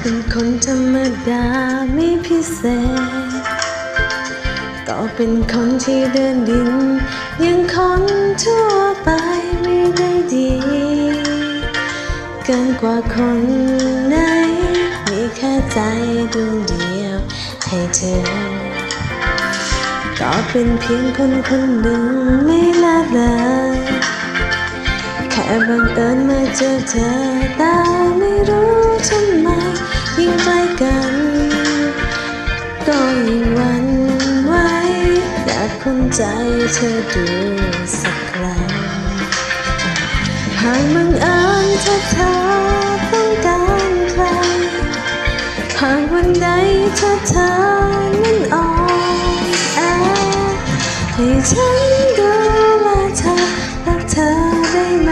เป็นคนธรรมดาไม่พิเศษ ก็เป็นคนที่เดินดิน ยังคนทั่วไปไม่ได้ดี เกินกว่าคนไหน มีแค่ใจดวงเดียวให้เธอ ก็เป็นเพียงคนคนหนึ่งไม่ละเลยแค่บังเอิญมาเจอเธอแต่ไม่รู้ทำไม ยิ่งใกล้กัน ก็ยิ่งหวันไหวอยากคนใจเธอดูสักครั้งหากบังเอิญถ้าเธอต้องการใคร หากวันใดถ้าเธอนั้นอ่อนแอให้ฉันดูแลเธอรักเธอได้ไหม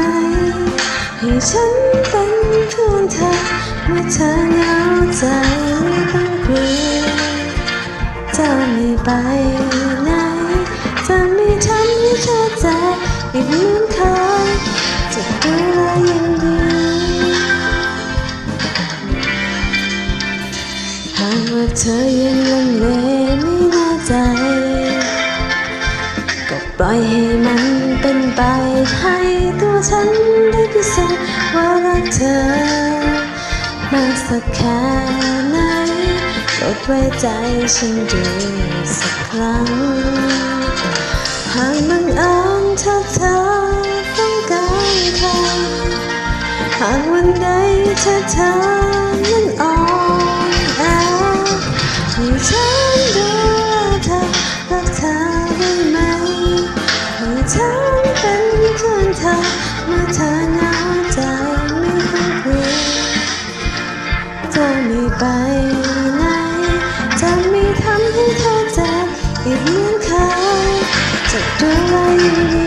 ให้ฉันเป็นเพื่อนเธอ เมื่อเธอเหงาใจไม่ต้องกลัวจะไม่ไปไหนจะไม่ทำให้เธอเจ็บอีกเหมือนเคยจะดูแลอย่างดีหากว่าเธอยังลังเลไม่แน่ใจ ก็ปล่อยให้มันเป็นไปให้ตัวฉันได้พิสูจน์ว่ารักเธอ มากสักแค่ไหนโปรดไว้ใจฉันดูสักครั้ง หากบังเอิญถ้าเธอต้องการใครหากวันใดถ้าเธอนั้นอ่อนแอให้ฉันดูเธอรักเธอได้ไหมให้ฉันเป็นเพื่อนเธอเมื่อเธอ ไปไหนจะไม่ทำให้เธอเจ็บอีกเหมือนเคยจะดูแลอย่ดี